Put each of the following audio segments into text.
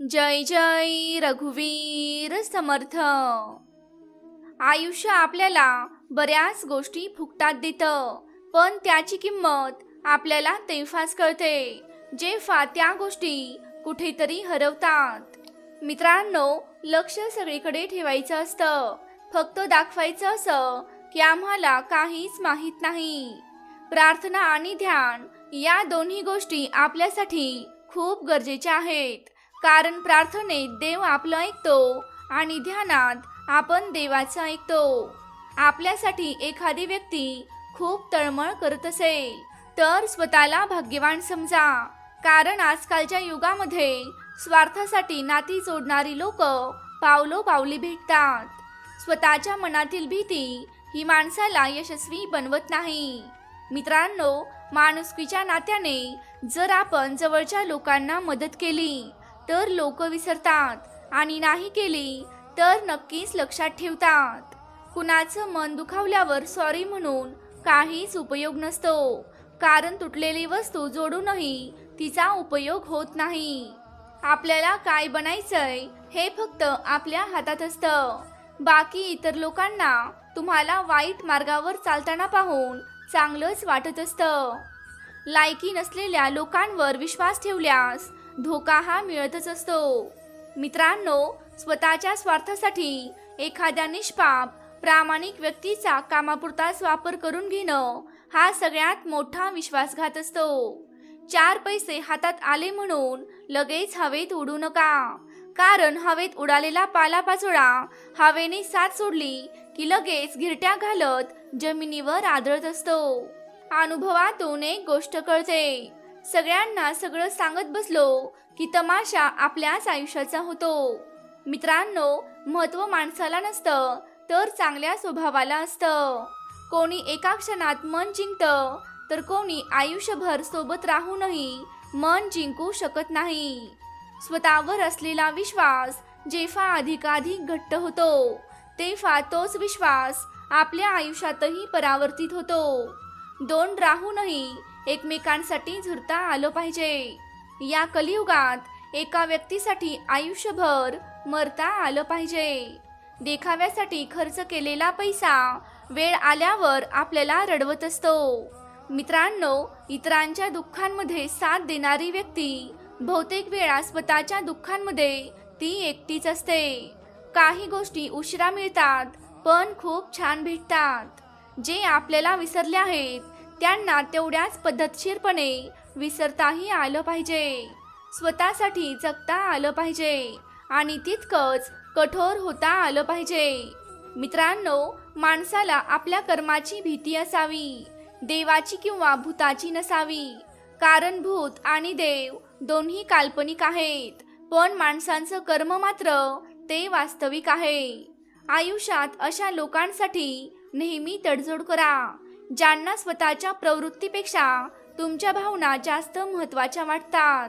जय जय रघुवीर समर्थ. आयुष्य आपल्याला बऱ्याच गोष्टी फुकटात देतं पण त्याची किंमत आपल्याला तेव्हाच कळते जेव्हा त्या गोष्टी कुठेतरी हरवतात. मित्रांनो लक्ष सगळीकडे ठेवायचं असतं फक्त दाखवायचं असं की आम्हाला काहीच माहीत नाही. प्रार्थना आणि ध्यान या दोन्ही गोष्टी आपल्यासाठी खूप गरजेच्या आहेत. कारण प्रार्थनेत देव आपलं ऐकतो आणि ध्यानात आपण देवाचं ऐकतो. आपल्यासाठी एखादी व्यक्ती खूप तळमळ करत असेल तर स्वतःला भाग्यवान समजा. कारण आजकालच्या युगामध्ये स्वार्थासाठी नाती जोडणारी लोक पावलो पावली भेटतात. स्वतःच्या मनातील भीती ही माणसाला यशस्वी बनवत नाही. मित्रांनो माणुसकीच्या नात्याने जर आपण जवळच्या लोकांना मदत केली तर लोक विसरतात आणि नाही केली तर नक्कीच लक्षात ठेवतात. कुणाचं मन दुखावल्यावर सॉरी म्हणून काहीच उपयोग नसतो. कारण तुटलेली वस्तू जोडूनही तिचा उपयोग होत नाही. आपल्याला काय बनायचंय हे फक्त आपल्या हातात असतं. बाकी इतर लोकांना तुम्हाला वाईट मार्गावर चालताना पाहून चांगलंच वाटत असतं. लायकी नसलेल्या लोकांवर विश्वास ठेवल्यास धोका हा मिळतच असतो. मित्रांनो स्वतःच्या स्वार्थासाठी एखाद्या निष्पाप प्रामाणिक व्यक्तीचा कामापुरताच वापर करून घेणं हा सगळ्यात मोठा विश्वासघात असतो. चार पैसे हातात आले म्हणून लगेच हवेत उडू नका. कारण हवेत उडालेला पालापाचोळा हवेने साथ सोडली की लगेच गिरट्या घालत जमिनीवर आदळत असतो. अनुभवातून एक गोष्ट कळते. सगळ्यांना सगळं सांगत बसलो की तमाशा आपल्याच आयुष्याचा होतो. मित्रांनो महत्त्व माणसाला नसतं तर चांगल्या स्वभावाला असतं. कोणी एका क्षणात मन जिंकतं तर कोणी आयुष्यभर सोबत राहूनही मन जिंकू शकत नाही. स्वतःवर असलेला विश्वास जेव्हा अधिकाधिक घट्ट होतो तेव्हा तोच विश्वास आपल्या आयुष्यातही परावर्तित होतो. दोन राहूनही एकमेकांसाठी झुरता आलं पाहिजे. या कलियुगात एका व्यक्तीसाठी आयुष्यभर मरता आलं पाहिजे. देखाव्यासाठी खर्च केलेला पैसा वेळ आल्यावर आपल्याला रडवत असतो. मित्रांनो इतरांच्या दुःखांमध्ये साथ देणारी व्यक्ती बहुतेक वेळा स्वतःच्या दुःखांमध्ये ती एकटीच असते. काही गोष्टी उशिरा मिळतात पण खूप छान भेटतात. जे आपल्याला विसरले आहेत त्यांना तेवढ्याच पद्धतशीरपणे विसरताही आलं पाहिजे. स्वतःसाठी जगता आलं पाहिजे आणि तितकंच कठोर होता आलं पाहिजे. मित्रांनो माणसाला आपल्या कर्माची भीती असावी देवाची किंवा भूताची नसावी. कारण भूत आणि देव दोन्ही काल्पनिक आहेत पण माणसांचं कर्म मात्र ते वास्तविक आहे. आयुष्यात अशा लोकांसाठी नेहमी तडजोड करा. ज्यांना स्वतःच्या प्रवृत्तीपेक्षा तुमच्या भावना जास्त महत्त्वाच्या वाटतात.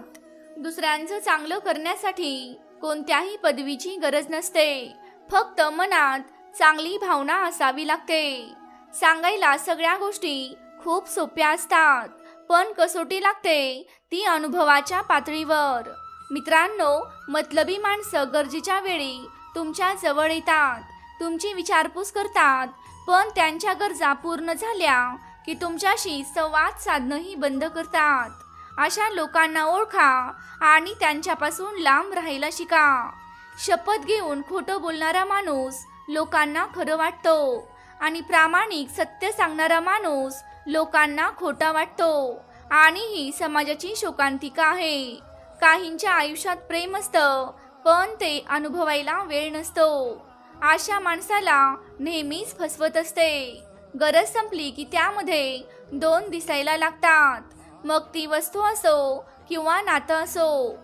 दुसऱ्यांचं चांगलं करण्यासाठी कोणत्याही पदवीची गरज नसते. फक्त मनात चांगली भावना असावी लागते. सांगायला सगळ्या गोष्टी खूप सोप्या असतात पण कसोटी लागते ती अनुभवाच्या पातळीवर. मित्रांनो मतलबी माणसं गरजेच्या वेळी तुमच्या जवळ येतात. तुमची विचारपूस करतात पण त्यांच्या गरजा पूर्ण झाल्या की तुमच्याशी संवाद साधणंही बंद करतात. अशा लोकांना ओळखा आणि त्यांच्यापासून लांब राहायला शिका. शपथ घेऊन खोटं बोलणारा माणूस लोकांना खरं वाटतो आणि प्रामाणिक सत्य सांगणारा माणूस लोकांना खोटा वाटतो आणि ही समाजाची शोकांतिका आहे. काहींच्या आयुष्यात प्रेम असतं पण ते अनुभवायला वेळ नसतो. अशा माणसाला नेहमीच फसवत असते. गरज संपली की त्यामध्ये दोन दिसायला लागतात. मग ती वस्तू असो किंवा नातं असो.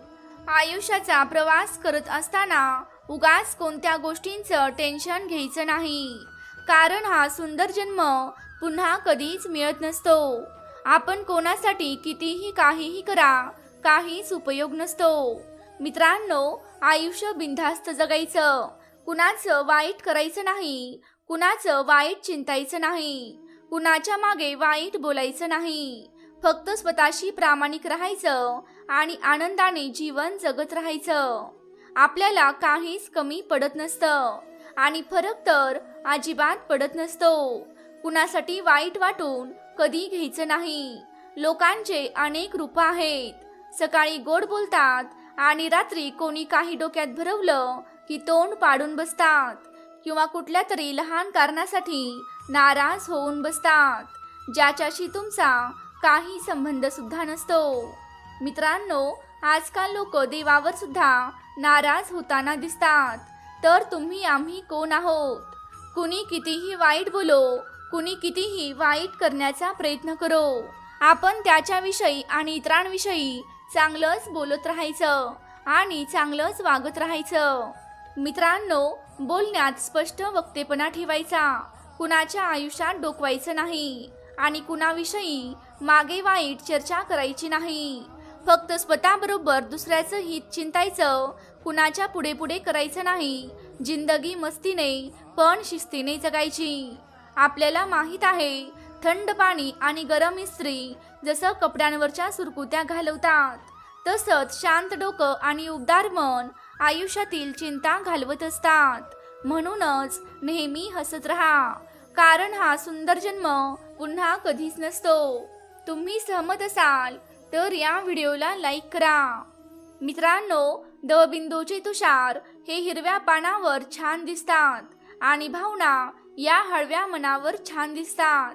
आयुष्याचा प्रवास करत असताना उगाच कोणत्या गोष्टींचं टेन्शन घ्यायचं नाही. कारण हा सुंदर जन्म पुन्हा कधीच मिळत नसतो. आपण कोणासाठी कितीही काहीही करा काहीच उपयोग नसतो. मित्रांनो आयुष्य बिनधास्त जगायचं. कुणाचं वाईट करायचं नाही कुणाचं वाईट चिंतायचं नाही कुणाच्या मागे वाईट बोलायचं नाही. फक्त स्वतःशी प्रामाणिक राहायचं आणि आनंदाने जीवन जगत राहायचं. आपल्याला काहीच कमी पडत नसतं आणि फरक तर अजिबात पडत नसतो. कुणासाठी वाईट वाटून कधी घ्यायचं नाही. लोकांचे अनेक रूप आहेत. सकाळी गोड बोलतात आणि रात्री कोणी काही डोक्यात भरवलं की तोंड पाडून बसतात किंवा कुठल्या तरी लहान कारणासाठी नाराज होऊन बसतात ज्याच्याशी तुमचा काही संबंध सुद्धा नसतो. मित्रांनो आजकाल लोक देवावर सुद्धा नाराज होताना दिसतात. तर तुम्ही आम्ही कोण आहोत? कुणी कितीही वाईट बोलो कुणी कितीही वाईट करण्याचा प्रयत्न करो. आपण त्याच्याविषयी आणि इतरांविषयी चांगलंच बोलत राहायचं आणि चांगलंच वागत राहायचं. मित्रांनो बोलण्यात स्पष्ट वक्तेपणा ठेवायचा. कुणाच्या आयुष्यात डोकवायचं नाही आणि कुणाविषयी मागे वाईट चर्चा करायची नाही. फक्त स्वतःबरोबर दुसऱ्याचं हित चिंतायचं कुणाच्या पुढे पुढे करायचं नाही. जिंदगी मस्तीने पण शिस्तीने जगायची. आपल्याला माहीत आहे थंड पाणी आणि गरम इस्त्री जसं कपड्यांवरच्या सुरकुत्या घालवतात तसंच शांत डोकं आणि उबदार मन आयुष्यातील चिंता घालवत असतात. म्हणूनच नेहमी हसत राहा. कारण हा सुंदर जन्म पुन्हा कधीच नसतो. तुम्ही सहमत असाल तर या व्हिडिओला लाईक करा. मित्रांनो दवबिंदूचे तुषार हे हिरव्या पानावर छान दिसतात आणि भावना या हळव्या मनावर छान दिसतात.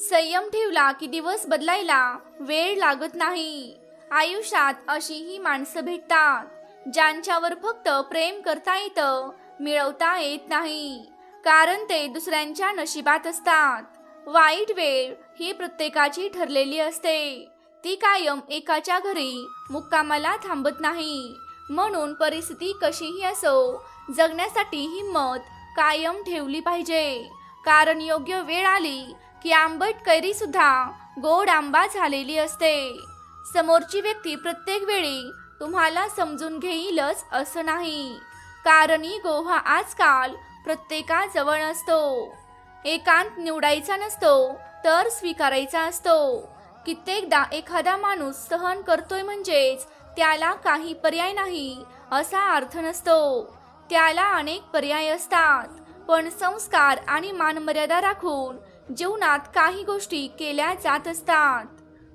संयम ठेवला की दिवस बदलायला वेळ लागत नाही. आयुष्यात अशीही माणसं भेटतात. ज्यांच्यावर फक्त प्रेम करता येतं मिळवता येत नाही. कारण ते दुसऱ्यांच्या नशिबात असतात. वाईट वेळ ही प्रत्येकाची ठरलेली असते. ती कायम एकाच्या घरी मुक्कामाला थांबत नाही. म्हणून परिस्थिती कशीही असो जगण्यासाठी हिंमत कायम ठेवली पाहिजे. कारण योग्य वेळ आली की आंबट कैरी सुद्धा गोड आंबा झालेली असते. समोरची व्यक्ती प्रत्येक वेळी तुम्हाला समजून घेईलच असं नाही. कारण गोहा आजकाल प्रत्येकाजवळ असतो. एकांत निवडायचा नसतो तर स्वीकारायचा असतो. कित्येकदा एखादा माणूस सहन करतोय म्हणजेच त्याला काही पर्याय नाही असा अर्थ नसतो. त्याला अनेक पर्याय असतात पण संस्कार आणि मानमर्यादा राखून जीवनात काही गोष्टी केल्या जात असतात.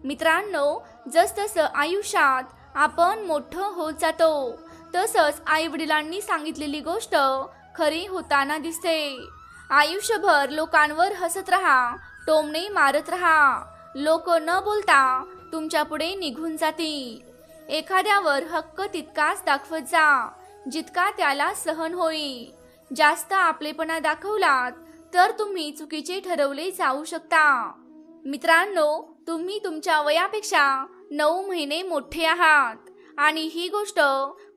मित्रांनो जसजसं आयुष्यात आपण मोठं होत जातो. तसंच आई वडिलांनी सांगितलेली गोष्ट खरी होताना दिसते. आयुष्यभर लोकांवर हसत राहा टोमणे मारत राहा. लोक न बोलता तुमच्यापुढे निघून जातील. एखाद्यावर हक्क तितकाच दाखवत जा जितका त्याला सहन होईल जास्त आपलेपणा दाखवलात तर तुम्ही चुकीचे ठरवले जाऊ शकता. मित्रांनो तुम्ही तुमच्या वयापेक्षा नऊ महिने मोठे आहात. आणि ही गोष्ट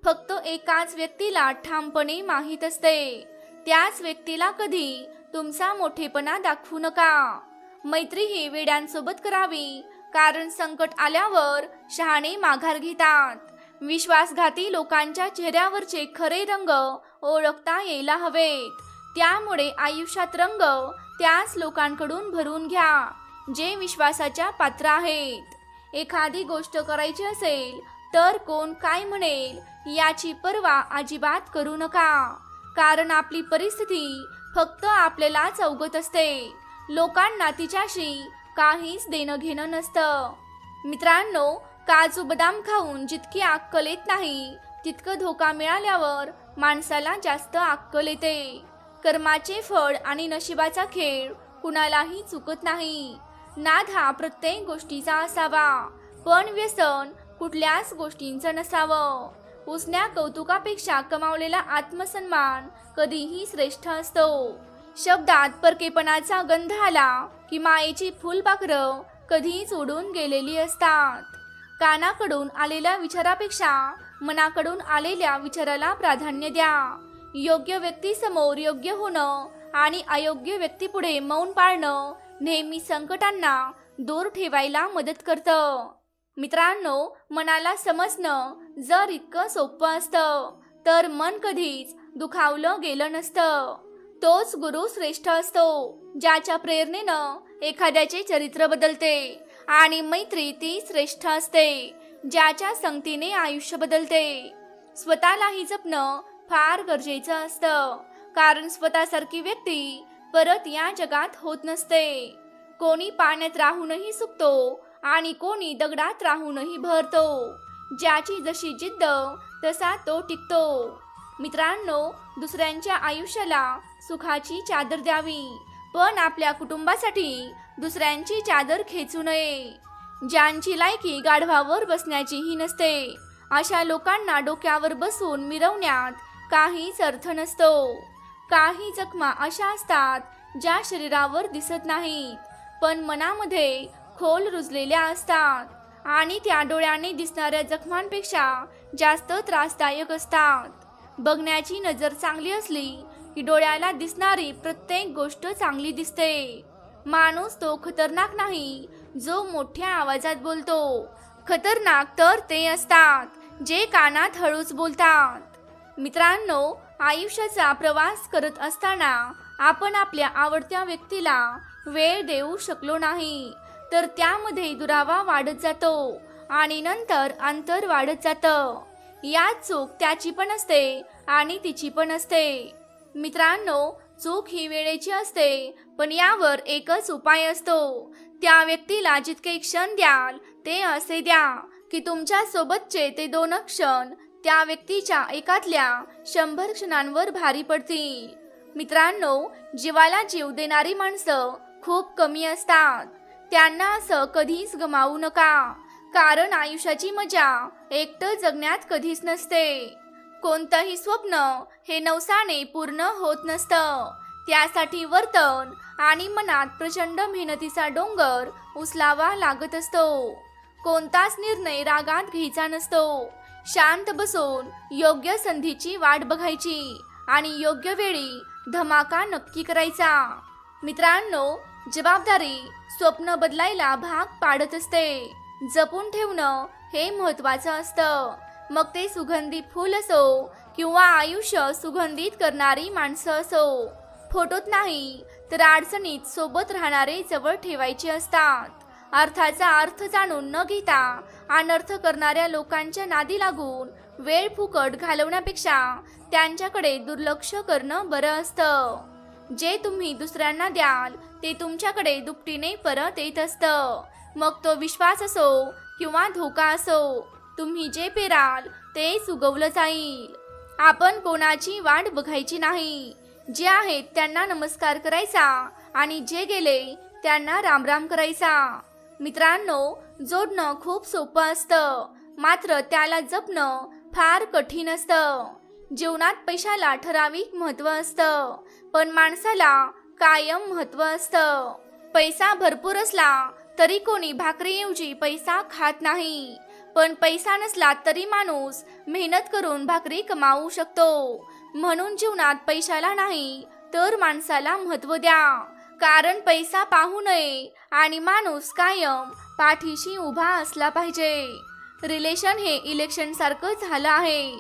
फक्त एकाच व्यक्तीला ठामपणे माहीत असते. त्याच व्यक्तीला कधी तुमचा मोठेपणा दाखवू नका. मैत्री ही वेड्यांसोबत करावी कारण संकट आल्यावर शहाणे माघार घेतात. विश्वासघाती लोकांच्या चेहऱ्यावरचे खरे रंग ओळखता यायला हवेत. त्यामुळे आयुष्यात रंग त्याच लोकांकडून भरून घ्या जे विश्वासाच्या पात्र आहेत. एखादी गोष्ट करायची असेल तर कोण काय म्हणेल याची पर्वा अजिबात करू नका. कारण आपली परिस्थिती फक्त आपल्यालाच अवगत असते. लोकांना तिच्याशी काहीच देणं घेणं नसतं. मित्रांनो काजू बदाम खाऊन जितकी अक्कल येत नाही तितकं धोका मिळाल्यावर माणसाला जास्त अक्कल येते. कर्माचे फळ आणि नशिबाचा खेळ कुणालाही चुकत नाही. नाद हा प्रत्येक गोष्टीचा असावा. पण व्यसन कुठल्याच गोष्टींचं नसावं. उसण्या कौतुकापेक्षा कमावलेला आत्मसन्मान कधीही श्रेष्ठ असतो. शब्दात परकेपणाचा गंध आला की मायेची फुलपाखरं कधीच उडून गेलेली असतात. कानाकडून आलेल्या विचारापेक्षा मनाकडून आलेल्या विचाराला प्राधान्य द्या. योग्य व्यक्तीसमोर योग्य होणं आणि अयोग्य व्यक्तीपुढे मौन पाळणं नेहमी संकटांना दूर ठेवायला मदत करतं. मित्रांनो मनाला समजणं जर इतकं सोपं असतं तर मन कधीच दुखावलं गेलं नसतं. तोच गुरु श्रेष्ठ असतो ज्याच्या प्रेरणेनं एखाद्याचे चरित्र बदलते आणि मैत्री ती श्रेष्ठ असते ज्याच्या संगतीने आयुष्य बदलते. स्वतःलाही जपणं फार गरजेचं असतं कारण स्वतःसारखी व्यक्ती परत या जगात होत नसते. कोणी पाण्यात राहूनही सुकतो आणि कोणी दगडात राहूनही भरतो. ज्याची जशी जिद्द तसा तो टिकतो. मित्रांनो दुसऱ्यांच्या आयुष्याला सुखाची चादर द्यावी पण आपल्या कुटुंबासाठी दुसऱ्यांची चादर खेचू नये. ज्यांची लायकी गाढवावर बसण्याचीही नसते अशा लोकांना डोक्यावर बसून मिरवण्यात काहीच अर्थ नसतो. काही जखमा अशा असतात ज्या शरीरावर दिसत नाहीत पण मनामध्ये खोल रुजलेल्या असतात आणि त्या डोळ्याने दिसणाऱ्या जखमांपेक्षा जास्त त्रासदायक असतात. बघण्याची नजर चांगली असली की डोळ्याला दिसणारी प्रत्येक गोष्ट चांगली दिसते. माणूस तो खतरनाक नाही जो मोठ्या आवाजात बोलतो. खतरनाक तर ते असतात जे कानात हळूच बोलतात. मित्रांनो आयुष्याचा प्रवास करत असताना आपण आपल्या आवडत्या व्यक्तीला वेळ देऊ शकलो नाही. तर त्यामध्ये दुरावा वाढत जातो आणि नंतर अंतर वाढत जातं. यात चूक त्याची पण असते आणि तिची पण असते. मित्रांनो चूक ही वेळेची असते पण यावर एकच उपाय असतो. त्या व्यक्तीला जितके क्षण द्याल ते असे द्या की तुमच्या सोबतचे ते दोन क्षण त्या व्यक्तीच्या एकातल्या शंभर क्षणांवर भारी पडतील. मित्रांनो जीवाला जीव देणारी माणसं खूप कमी असतात. त्यांना असं कधीच गमावू नका कारण आयुष्याची मजा एकटं जगण्यात कधीच नसते. कोणतंही स्वप्न हे नवसाने पूर्ण होत नसतं. त्यासाठी वर्तन आणि मनात प्रचंड मेहनतीचा डोंगर उचलावा लागत असतो. कोणताच निर्णय रागात घ्यायचा नसतो. शांत बसून योग्य संधीची वाट बघायची आणि योग्य वेळी धमाका नक्की करायचा. मित्रांनो जबाबदारी स्वप्न बदलायला भाग पाडत असते. जपून ठेवणं हे महत्वाचं असतं. मग ते सुगंधी फूल असो किंवा आयुष्य सुगंधित करणारी माणसं असो. फोटोत नाही तर अडचणीत सोबत राहणारे जवळ ठेवायचे असतात. अर्थाचा अर्थ जाणून न घेता अनर्थ करणाऱ्या लोकांच्या नादी लागून वेळ फुकट घालवण्यापेक्षा त्यांच्याकडे दुर्लक्ष करणं बरं असतं. जे तुम्ही दुसऱ्यांना द्याल ते तुमच्याकडे दुपटीने परत येत असतं. मग तो विश्वास असो किंवा धोका असो तुम्ही जे पेराल ते सुगवलं जाईल. आपण कोणाची वाट बघायची नाही. जे आहेत त्यांना नमस्कार करायचा आणि जे गेले त्यांना रामराम करायचा. मित्रांनो जोडणं खूप सोपं असतं. मात्र त्याला जपणं फार कठीण असतं. जीवनात पैशाला ठराविक महत्त्व असतं पण माणसाला कायम महत्त्व असतं. पैसा भरपूर असला तरी कोणी भाकरीऐवजी पैसा खात नाही. पण पैसा नसला तरी माणूस मेहनत करून भाकरी कमावू शकतो. म्हणून जीवनात पैशाला नाही तर माणसाला महत्त्व द्या. कारण पैसा पाहू नये आणि माणूस कायम पाठीशी उभा असला पाहिजे. रिलेशन हे इलेक्शन सारखं झालं आहे.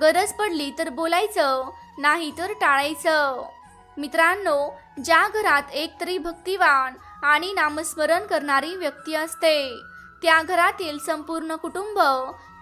गरज पडली तर बोलायचं नाही तर टाळायचं. मित्रांनो ज्या घरात एक तरी भक्तिवान आणि नामस्मरण करणारी व्यक्ती असते त्या घरातील संपूर्ण कुटुंब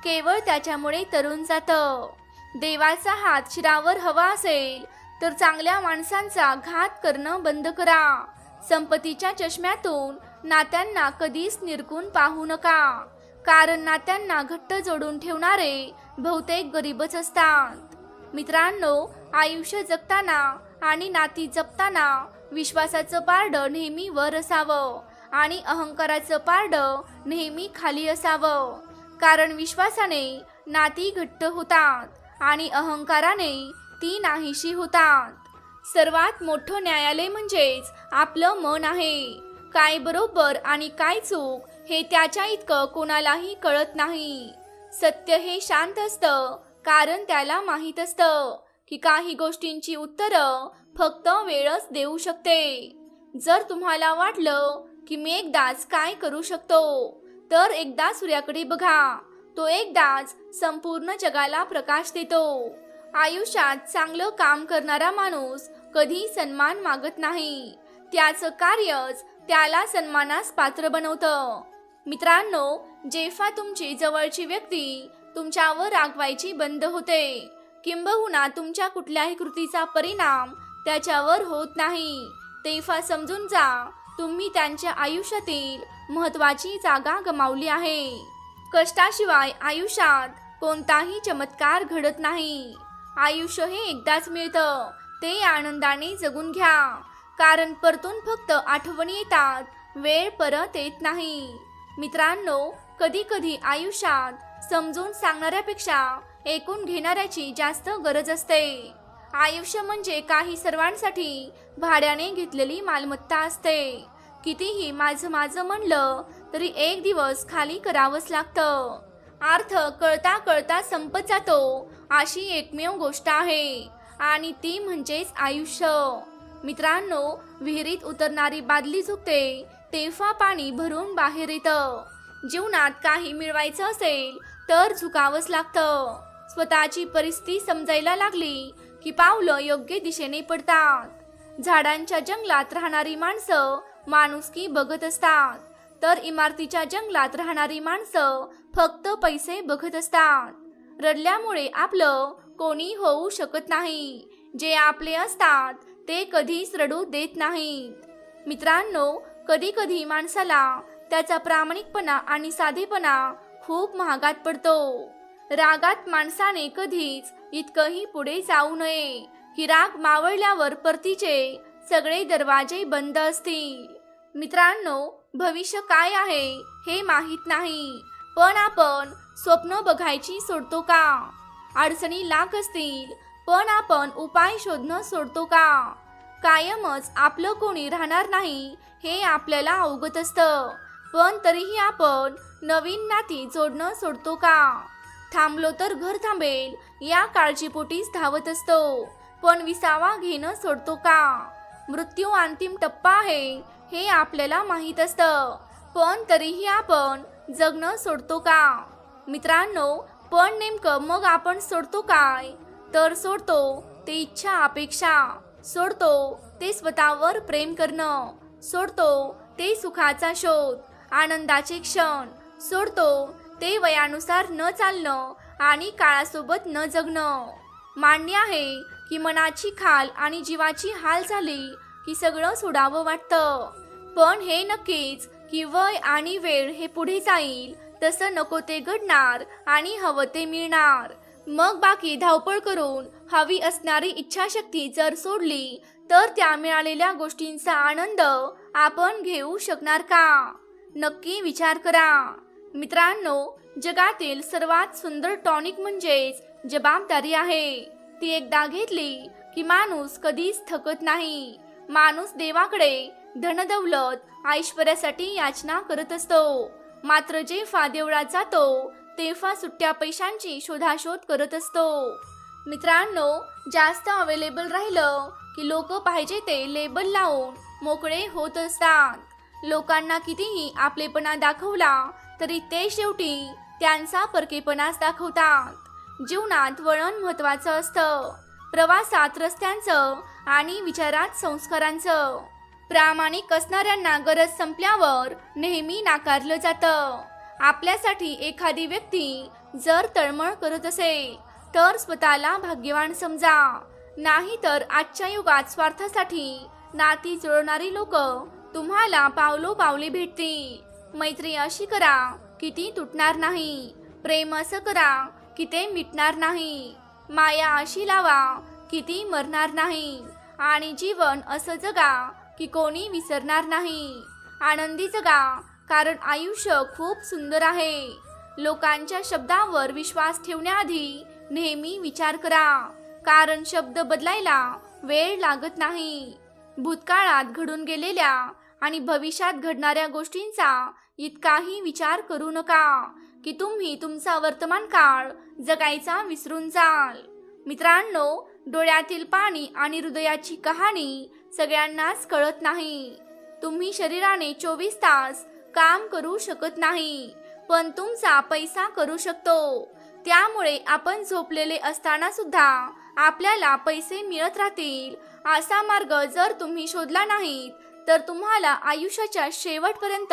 केवळ त्याच्यामुळे तरुण जातं. देवाचा हात शिरावर हवा असेल तर चांगल्या माणसांचा घात करणं बंद करा. संपत्तीच्या चष्म्यातून नात्यांना कधीच निरकून पाहू नका. कारण नात्यांना घट्ट जोडून ठेवणारे बहुतेक गरीबच असतात. मित्रांनो आयुष्य जगताना आणि नाती जपताना विश्वासाचं पारडं नेहमी वर असावं आणि अहंकाराचं पारड नेहमी खाली असावं. कारण विश्वासाने नाती घट्ट होतात आणि अहंकाराने ती नाहीशी होतात. सर्वात मोठं न्यायालय म्हणजेच आपलं मन आहे. काय बरोबर आणि काय चूक हे त्याच्या इतकं कोणालाही कळत नाही. सत्य हे शांत असतं कारण त्याला माहीत असतं की काही गोष्टींची उत्तरं फक्त वेळच देऊ शकते. जर तुम्हाला वाटलं की मी एकदाच काय करू शकतो तर एकदा सूर्याकडे बघा. तो एकदाच संपूर्ण जगाला प्रकाश देतो. आयुष्यात चांगलं काम करणारा माणूस कधी सन्मान मागत नाही. त्याचं कार्यच त्याला सन्मानास पात्र बनवतं. मित्रांनो जेव्हा तुमची जवळची व्यक्ती तुमच्यावर रागवायची बंद होते किंबहुना तुमच्या कुठल्याही कृतीचा परिणाम त्याच्यावर होत नाही. तेव्हा समजून जा तुम्ही त्यांच्या आयुष्यातील महत्वाची जागा गमावली आहे. कष्टाशिवाय आयुष्यात कोणताही चमत्कार घडत नाही. आयुष्य हे एकदाच मिळतं. ते आनंदाने जगून घ्या. कारण परतून फक्त आठवणी येतात. वेळ परत येत नाही. मित्रांनो कधी कधी आयुष्यात समजून सांगणाऱ्यापेक्षा ऐकून घेणाऱ्याची जास्त गरज असते. आयुष्य म्हणजे काही सर्वांसाठी भाड्याने घेतलेली मालमत्ता असते. कितीही माझं माझं म्हणलं तरी एक दिवस खाली करावंच लागतं. अर्थ कळता कळता संपत जातो. अशी एकमेव गोष्ट आहे. आणि ती म्हणजेच आयुष्य. मित्रांनो विहिरीत उतरणारी बादली झुकते. तेव्हा पाणी भरून बाहेर येतं. जीवनात काही मिळवायचं असेल तर झुकावंच लागतं. स्वतःची परिस्थिती समजायला लागली की पावलं योग्य दिशेने पडतात. झाडांच्या जंगलात राहणारी माणसं माणुसकी बघत असतात. तर इमारतीच्या जंगलात राहणारी माणसं फक्त पैसे बघत असतात. रडल्यामुळे आपलं कोणी होऊ शकत नाही. जे आपले असतात ते कधीच रडू देत नाहीत. मित्रांनो कधी कधी माणसाला त्याचा प्रामाणिकपणा आणि साधेपणा खूप महागात पडतो. रागात माणसाने कधीच इतकंही पुढे जाऊ नये. ही राग मावळल्यावर परतीचे सगळे दरवाजे बंद असतील. मित्रांनो भविष्य काय आहे हे माहीत नाही. पण आपण स्वप्न बघायची सोडतो का? अडचणी लाख असतील पण आपण उपाय शोधणं सोडतो का? कायमच आपलं कोणी राहणार नाही हे आपल्याला अवगत असतं. पण तरीही आपण नवीन नाती जोडणं सोडतो का? थांबलो तर घर थांबेल या काळजीपोटीच धावत असतो. पण विसावा घेणं सोडतो का? मृत्यू अंतिम टप्पा आहे हे आपल्याला माहीत असतं. पण तरीही आपण जगणं सोडतो का? मित्रांनो पण नेमकं मग आपण सोडतो काय? तर सोडतो ते इच्छा अपेक्षा. सोडतो ते स्वतःवर प्रेम करणं. सोडतो ते सुखाचा शोध आनंदाचे क्षण. सोडतो ते वयानुसार न चालणं आणि काळासोबत न जगणं. मान्य आहे की मनाची खाल आणि जीवाची हाल झाली की सगळं सोडावं वाटतं. पण हे नक्कीच की वय आणि वेळ हे पुढे जाईल. तसं नको ते घडणार आणि हवं ते मिळणार. मग बाकी धावपळ करून हवी असणारी इच्छाशक्ती जर सोडली तर त्या मिळालेल्या गोष्टींचा आनंद आपण घेऊ शकणार का? नक्की विचार करा. मित्रांनो जगातील सर्वात सुंदर टॉनिक म्हणजेच जबाबदारी आहे. ती एकदा घेतली की माणूस कधीच थकत नाही. माणूस देवाकडे धनदौलत ऐश्वर्यासाठी याचना करत असतो. मात्र जेव्हा देवळात जातो तेव्हा सुट्ट्या पैशांची शोधाशोध करत असतो. मित्रांनो जास्त अवेलेबल राहिलं की लोक पाहिजे ते लेबल लावून मोकळे होत असतात. लोकांना कितीही आपलेपणा दाखवला तरी ते शेवटी त्यांचा परकेपणाच दाखवतात. जीवनात वळण महत्वाचं असतं. प्रवासात रस्त्यांचं आणि विचारात संस्कारांचं. प्रामाणिक असणाऱ्यांना गरज संपल्यावर नेहमी नाकारलं जातं. आपल्यासाठी एखादी व्यक्ती जर तळमळ करत असेल तर स्वतःला भाग्यवान समजा. नाही तर आजच्या युगात स्वार्थासाठी नाती जुळणारी लोक तुम्हाला पावलो पावले भेटतील. मैत्री अशी करा की ती तुटणार नाही. प्रेम असं करा की ते मिटणार नाही. माया अशी लावा की ती मरणार नाही. आणि जीवन असं जगा की कोणी विसरणार नाही. आनंदी जगा कारण आयुष्य खूप सुंदर आहे. लोकांच्या शब्दावर विश्वास ठेवण्याआधी नेहमी विचार करा. कारण शब्द बदलायला वेळ लागत नाही. भूतकाळात घडून गेलेल्या आणि भविष्यात घडणाऱ्या गोष्टींचा इतकाही विचार करू नका की तुम्ही तुमचा वर्तमान काळ जगायचा विसरून जाल. मित्रांनो डोळ्यातील पाणी आणि हृदयाची कहाणी सगळ्यांनाच कळत नाही. तुम्ही शरीराने चोवीस तास काम करू शकत नाही पण तुमचा पैसा करू शकतो. त्यामुळे आपण झोपलेले असताना सुद्धा आपल्याला पैसे मिळत राहतील असा मार्ग जर तुम्ही शोधला नाहीत तर तुम्हाला आयुष्याच्या शेवटपर्यंत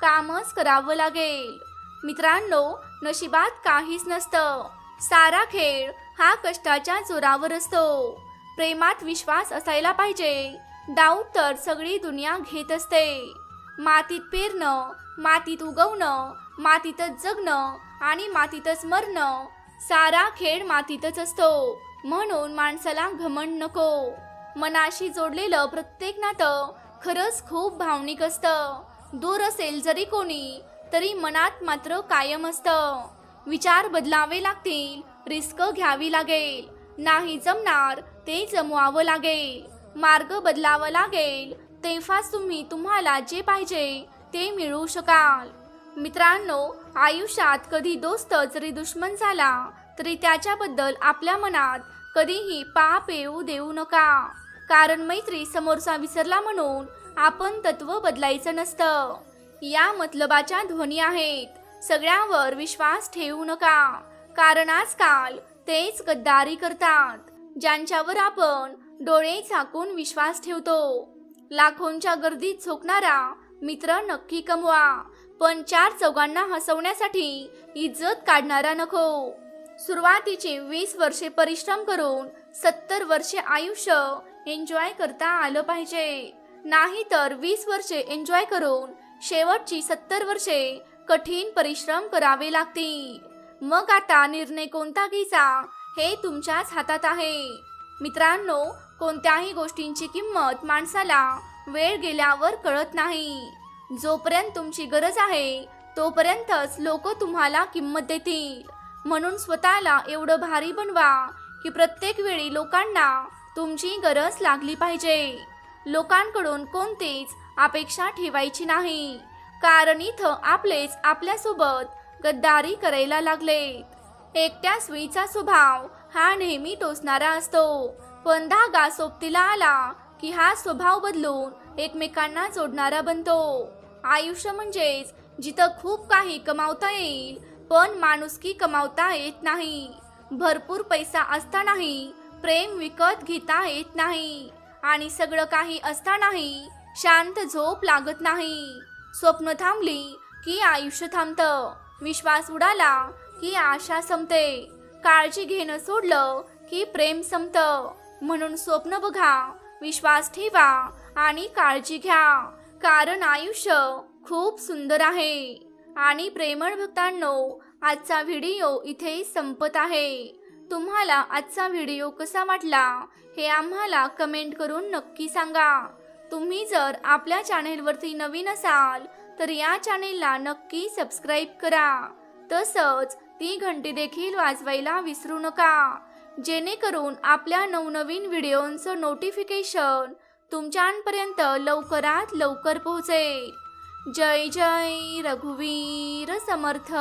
कामच करावं लागेल. मित्रांनो नशिबात काहीच नसतं. सारा खेळ हा कष्टाच्या जोरावर असतो. प्रेमात विश्वास असायला पाहिजे. डाऊट तर सगळी दुनिया घेत असते. मातीत पेरणं मातीत उगवणं मातीतच जगणं आणि मातीतच मरणं सारा खेळ मातीतच असतो. म्हणून माणसाला घमंड नको. मनाशी जोडलेलं प्रत्येक नातं खरंच खूप भावनिक असतं. दूर असेल जरी कोणी तरी मनात मात्र कायम असतं. विचार बदलावे लागतील रिस्क घ्यावी लागेल. नाही जमणार ते जमवावं लागेल. मार्ग बदलावा लागेल. तेव्हाच तुम्ही तुम्हाला जे पाहिजे ते मिळवू शकाल. मित्रांनो आयुष्यात कधी दोस्त जरी दुश्मन झाला तरी त्याच्याबद्दल आपल्या मनात कधीही पाप येऊ देऊ नका. कारण मैत्री समोरचा विसरला म्हणून आपण तत्व बदलायचं नसतं. या मतलबाच्या ध्वनी आहेत. सगळ्यावर विश्वास ठेवू नका. कारण आजकाल तेच गद्दारी करतात ज्यांच्यावर आपण डोळे झाकून विश्वास ठेवतो. लाखोंच्या गर्दीत झोकणारा मित्र नक्की कमवा पण चार चौघांना हसवण्यासाठी इज्जत काढणारा नको. सुरुवातीचे वीस वर्षे परिश्रम करून सत्तर वर्षे आयुष्य एन्जॉय करता आलं पाहिजे. नाही तर वीस वर्षे एन्जॉय करून शेवटची सत्तर वर्षे कठीण परिश्रम करावे लागतील. मग आता निर्णय कोणता घ्यायचा? हे तुमच्याच हातात आहे. मित्रांनो कोणत्याही गोष्टींची किंमत माणसाला वेळ गेल्यावर कळत नाही. जोपर्यंत तुमची गरज आहे तोपर्यंतच लोक तुम्हाला किंमत देतील. म्हणून स्वतःला एवढं भारी बनवा की प्रत्येक वेळी लोकांना तुमची गरज लागली पाहिजे. लोकांकडून कोणतीच अपेक्षा ठेवायची नाही. कारण इथं आपलेच आपल्यासोबत गद्दारी करायला लागलेत. एकट्या सुईचा स्वभाव हा नेहमी टोचणारा असतो. पण धागा सोबतीला आला की हा स्वभाव बदलून एकमेकांना जोडणारा बनतो. आयुष्य म्हणजेच जिथं खूप काही कमावता येईल पण माणुसकी कमावता येत नाही. भरपूर पैसा असतानाही प्रेम विकत घेता येत नाही. आणि सगळं काही असतानाही शांत झोप लागत नाही. स्वप्न थांबली की आयुष्य थांबतं. विश्वास उडाला की आशा संपते. काळजी घेणं सोडलं की प्रेम संपतं. म्हणून स्वप्न बघा विश्वास ठेवा आणि काळजी घ्या. कारण आयुष्य खूप सुंदर आहे. आणि प्रेमळ भक्तांनो आजचा व्हिडिओ इथे संपत आहे. तुम्हाला आजचा व्हिडिओ कसा वाटला हे आम्हाला कमेंट करून नक्की सांगा. तुम्ही जर आपल्या चॅनेलवरती नवीन असाल तर या चॅनेलला नक्की सबस्क्राईब करा. तसंच ती घंटी देखील वाजवायला विसरू नका. जेणेकरून आपल्या नवनवीन व्हिडिओंचं नोटिफिकेशन तुमच्यापर्यंत लवकरात लवकर पोहोचेल. जय जय रघुवीर समर्थ.